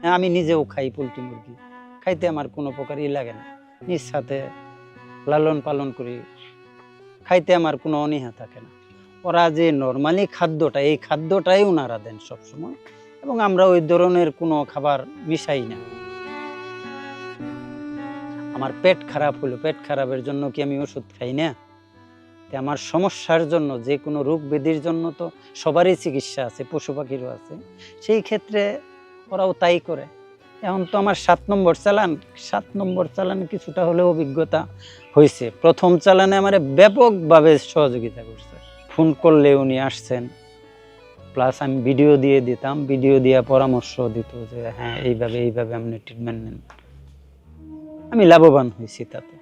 হ্যাঁ, আমি নিজেও খাই পোলট্রি মুরগি। খাইতে আমার কোনো প্রকারই লাগে না। নিজ সাথে লালন পালন করি। খাইতে আমার কোনো অনীহা থাকে না। ওরা যে নর্মালি খাদ্যটা এই খাদ্যটাই ওনারা দেন সবসময় এবং আমরা ওই ধরনের কোনো খাবার মিশাই না। আমার পেট খারাপ হলো পেট খারাপের জন্য কি আমি ওষুধ খাই না? আমার সমস্যার জন্য যে কোনো রোগ ব্যাধির জন্য তো সবারই চিকিৎসা আছে পশু পাখিরও আছে। সেই ক্ষেত্রে ওরাও তাই করে। এখন তো আমার সাত নম্বর চালান, সাত নম্বর চালান কিছুটা হলেও অভিজ্ঞতা হয়েছে প্রথম চালানে আমার ব্যাপকভাবে সহযোগিতা করছে। ফোন করলে উনি আসছেন। প্লাস আমি ভিডিও দিয়ে দিতাম। ভিডিও দিয়ে পরামর্শ দিত যে হ্যাঁ এইভাবে এইভাবে আপনি ট্রিটমেন্ট নেন। আমি লাভবান হয়েছি তাতে।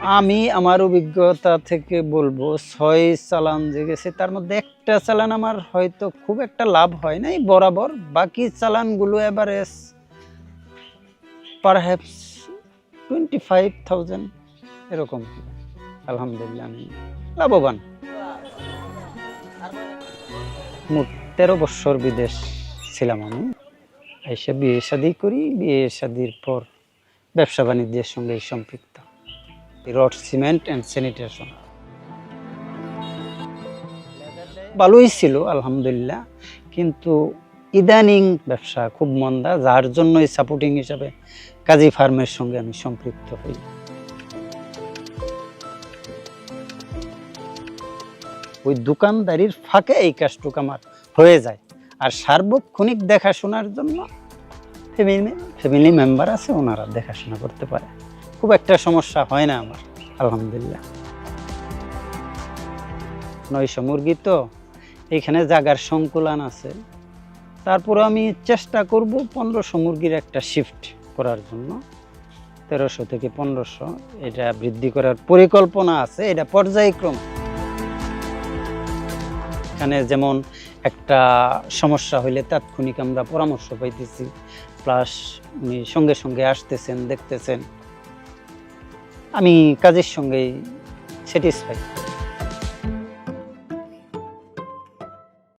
আমি আমার অভিজ্ঞতা থেকে বলব, ছয় চালান যে গেছে তার মধ্যে একটা চালান আমার হয়তো খুব একটা লাভ হয় নাই, বরাবর। বাকি চালানগুলো average perhaps twenty five thousand এরকম। আলহামদুলিল্লাহ, আমি লাভবান। মোট তেরো বছর বিদেশ ছিলাম আমি। এসে বিয়ে শাদি করি, বিয়ে শাদির পর ব্যবসা বাণিজ্যের সঙ্গে সম্পৃক্ত। রড, সিমেন্ট অ্যান্ড স্যানিটেশন ভালোই ছিল, আলহামদুলিল্লাহ। কিন্তু ইদানিং ব্যবসা খুব মন্দা, যার জন্যই সাপোর্টিং হিসাবে কাজী ফার্মের সঙ্গে আমি সম্পৃক্ত হই। ওই দোকানদারির ফাঁকে এই কাজটুক আমার হয়ে যায়। আর সার্বক্ষণিক দেখাশোনার জন্য ফ্যামিলি ফ্যামিলি মেম্বার আছে, ওনারা দেখাশোনা করতে পারে। খুব একটা সমস্যা হয় না আমার, আলহামদুলিল্লাহ। নয়শো মুরগি তো, এখানে জাগার সংকুলান আছে। তারপরে আমি চেষ্টা করব পনেরোশো মুরগির একটা শিফট করার জন্য। তেরোশো থেকে পনেরোশো, এটা বৃদ্ধি করার পরিকল্পনা আছে, এটা পর্যায়ক্রম। এখানে যেমন একটা সমস্যা হইলে তাৎক্ষণিক আমরা পরামর্শ পাইতেছি, প্লাস উনি সঙ্গে সঙ্গে আসতেছেন, দেখতেছেন। আমি কাজের সঙ্গে স্যাটিসফাই